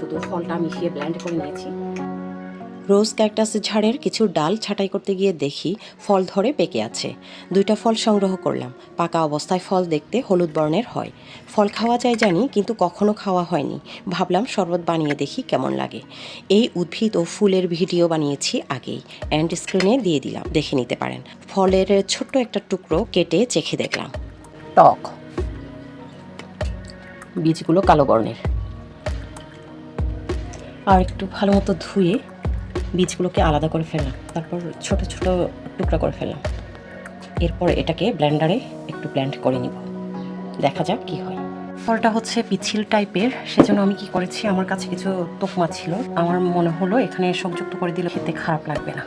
শুধু ফলটা মিশিয়ে ব্লেন্ড করে নিয়েছি। রোজ ক্যাকটাসের ঝাড়ের কিছু ডাল ছাঁটাই করতে গিয়ে দেখি ফল ধরে পেকে আছে। দুইটা ফল সংগ্রহ করলাম। পাকা অবস্থায় ফল দেখতে হলুদ বর্ণের হয়। ফল খাওয়া যায় জানি কিন্তু কখনো খাওয়া হয়নি। ভাবলাম শরবত বানিয়ে দেখি কেমন লাগে। এই উদ্ভিদ ও ফুলের ভিডিও বানিয়েছি আগেই। অ্যান্ড স্ক্রিনে দিয়ে দিলাম। দেখে নিতে পারেন। ফলের ছোট্ট একটা টুকরো কেটে চেখে দেখলাম। টক। বীজগুলো কালো বর্ণের। আর একটু ভালো মতো ধুয়ে বীজগুলোকে আলাদা করে ফেললাম। তারপর ছোট ছোট টুকরা করে ফেললাম। এরপর এটাকে ব্ল্যান্ডারে একটু ব্লেন্ড করে নিব। দেখা যাক কি হয়। ফলটা হচ্ছে পিছিল টাইপের। সেজন্য আমি কি করেছি, আমার কাছে কিছু তোকমা ছিল। আমার মনে হলো এখানে সংযুক্ত করে দিলে খেতে খারাপ লাগবে না।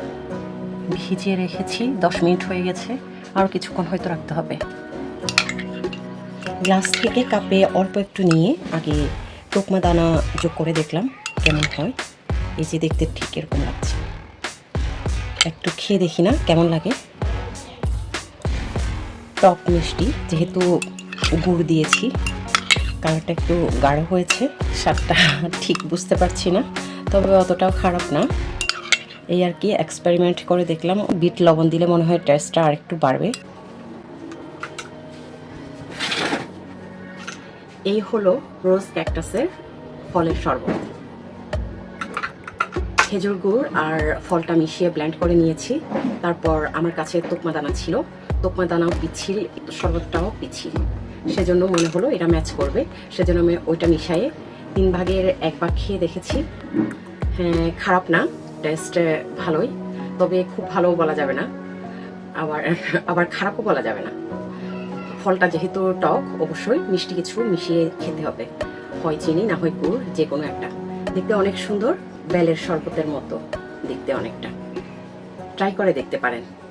ভিজিয়ে রেখেছি, দশ মিনিট হয়ে গেছে। আরও কিছুক্ষণ হয়তো রাখতে হবে। গ্লাস থেকে কাপে অল্প একটু নিয়ে আগে তোকমা দানা যোগ করে দেখলাম। কেমন হয়, এই যে দেখতে ঠিক এরকম লাগছে। একটু খেয়ে দেখি না, কেমন লাগে? টক মিষ্টি, যেহেতু গুড় দিয়েছি, কালারটা একটু গাঢ় হয়েছে, স্বাদটা ঠিক বুঝতে পারছি না, তবে অতটাও খারাপ না। এই আর কি এক্সপেরিমেন্ট করে দেখলাম, বিট লবণ দিলে মনে হয় টেস্টটা আর একটু বাড়বে। এই হলো রোজ ক্যাকটাসের ফলের শরবত। খেজুর গুড় আর ফলটা মিশিয়ে ব্ল্যান্ড করে নিয়েছি। তারপর আমার কাছে তোকমা দানা ছিল। তোকমা দানাও পিচ্ছিল, শরবতটাও পিচ্ছিল। সেজন্য মনে হলো এটা ম্যাচ করবে। সেজন্য আমি ওইটা মিশাইয়ে তিন ভাগের এক ভাগ খেয়ে দেখেছি। হ্যাঁ খারাপ না টেস্ট ভালোই। তবে খুব ভালোও বলা যাবে না। আবার আবার খারাপও বলা যাবে না। ফলটা যেহেতু টক, অবশ্যই মিষ্টি কিছু মিশিয়ে খেতে হবে। হয় চিনি, না হয় গুড় যে কোনো একটা। দেখতে অনেক সুন্দর। বেলের শরবতের মতো দেখতে অনেকটা। ট্রাই করে দেখতে পারেন।